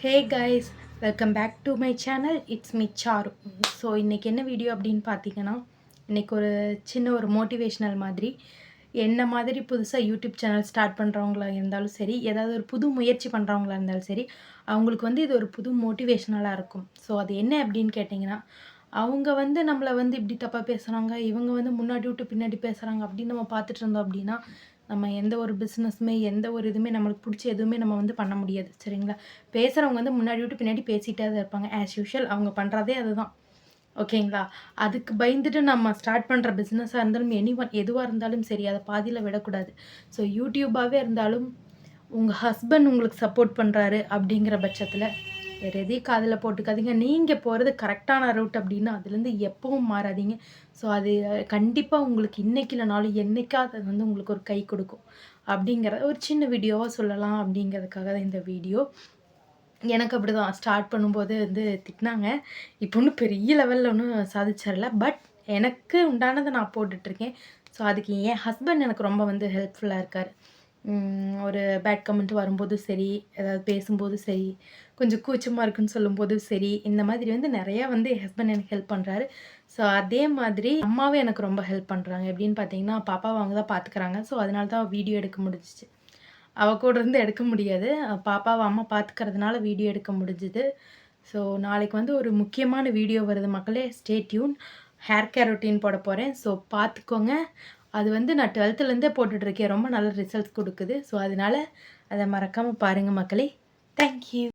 Guys welcome back to my channel it's me Charu so இன்றைக்கி என்ன video அப்படின்னு பார்த்தீங்கன்னா இன்றைக்கி ஒரு சின்ன ஒரு மோட்டிவேஷ்னல் மாதிரி என்ன மாதிரி புதுசாக யூடியூப் சேனல் ஸ்டார்ட் பண்ணுறவங்களா இருந்தாலும் சரி ஏதாவது ஒரு புது முயற்சி பண்ணுறவங்களா இருந்தாலும் சரி அவங்களுக்கு வந்து இது ஒரு புது மோட்டிவேஷ்னலாக இருக்கும். ஸோ அது என்ன அப்படின்னு கேட்டிங்கன்னா அவங்க வந்து நம்மளை வந்து இப்படி தப்பாக பேசுகிறாங்க இவங்க வந்து முன்னாடி விட்டு பின்னாடி பேசுகிறாங்க அப்படின்னு நம்ம பார்த்துட்டு இருந்தோம் அப்படின்னா நம்ம எந்த ஒரு பிஸ்னஸுமே எந்த ஒரு இதுவுமே நம்மளுக்கு பிடிச்ச எதுவுமே நம்ம வந்து பண்ண முடியாது சரிங்களா? பேசுகிறவங்க வந்து முன்னாடி விட்டு பின்னாடி பேசிகிட்டே தான் இருப்பாங்க. ஆஸ் யூஷுவல் அவங்க பண்ணுறதே அதுதான். ஓகேங்களா? அதுக்கு பயந்துட்டு நம்ம ஸ்டார்ட் பண்ணுற பிஸ்னஸாக இருந்தாலும் எனி ஒன் எதுவாக இருந்தாலும் சரி அதை பாதியில் விடக்கூடாது. ஸோ யூடியூப்பாகவே இருந்தாலும் உங்கள் ஹஸ்பண்ட் உங்களுக்கு சப்போர்ட் பண்ணுறாரு அப்படிங்கிற பட்சத்தில் வேறு எதையும் காதில் போட்டுக்காதீங்க. நீங்கள் போகிறது கரெக்டான ரூட் அப்படின்னா அதுலேருந்து எப்பவும் மாறாதீங்க. ஸோ அது கண்டிப்பாக உங்களுக்கு இன்றைக்கி இல்லைனாலும் என்றைக்கா அது வந்து உங்களுக்கு ஒரு கை கொடுக்கும். அப்படிங்கிறத ஒரு சின்ன வீடியோவாக சொல்லலாம் அப்படிங்கிறதுக்காக தான் இந்த வீடியோ. எனக்கு அப்படி தான் ஸ்டார்ட் பண்ணும்போது வந்து திட்டினாங்க. இப்போ ஒன்றும் பெரிய லெவலில் ஒன்றும் சாதிச்சிடல. பட் எனக்கு உண்டானதை நான் போட்டுட்ருக்கேன் ஸோ அதுக்கு என் ஹஸ்பண்ட் எனக்கு ரொம்ப வந்து ஹெல்ப்ஃபுல்லாக இருக்கார். ஒரு பேட் கமெண்ட் வரும்போது சரி ஏதாவது பேசும்போது சரி கொஞ்சம் கூச்சமாக இருக்குன்னு சொல்லும்போது சரி இந்த மாதிரி வந்து நிறையா வந்து என் ஹஸ்பண்ட் எனக்கு ஹெல்ப் பண்ணுறாரு ஸோ அதே மாதிரி அம்மாவும் எனக்கு ரொம்ப ஹெல்ப் பண்ணுறாங்க எப்படின்னு பார்த்தீங்கன்னா பாப்பாவை அவங்க தான் பார்த்துக்குறாங்க ஸோ அதனால தான் வீடியோ எடுக்க முடிஞ்சிச்சு. அவள் கூட இருந்து எடுக்க முடியாது. பாப்பாவை அம்மா பார்த்துக்கிறதுனால வீடியோ எடுக்க முடிஞ்சுது. ஸோ நாளைக்கு வந்து ஒரு முக்கியமான வீடியோ வருது மக்களே. Stay tuned hair care routine போட போகிறேன் ஸோ பார்த்துக்கோங்க அது வந்து நான் டுவெல்த்துலேருந்தே போட்டுட்ருக்கேன் ரொம்ப நல்ல ரிசல்ட்ஸ் கொடுக்குது. ஸோ அதனால் அதை மறக்காமல் பாருங்கள் மக்களே. தேங்க்யூ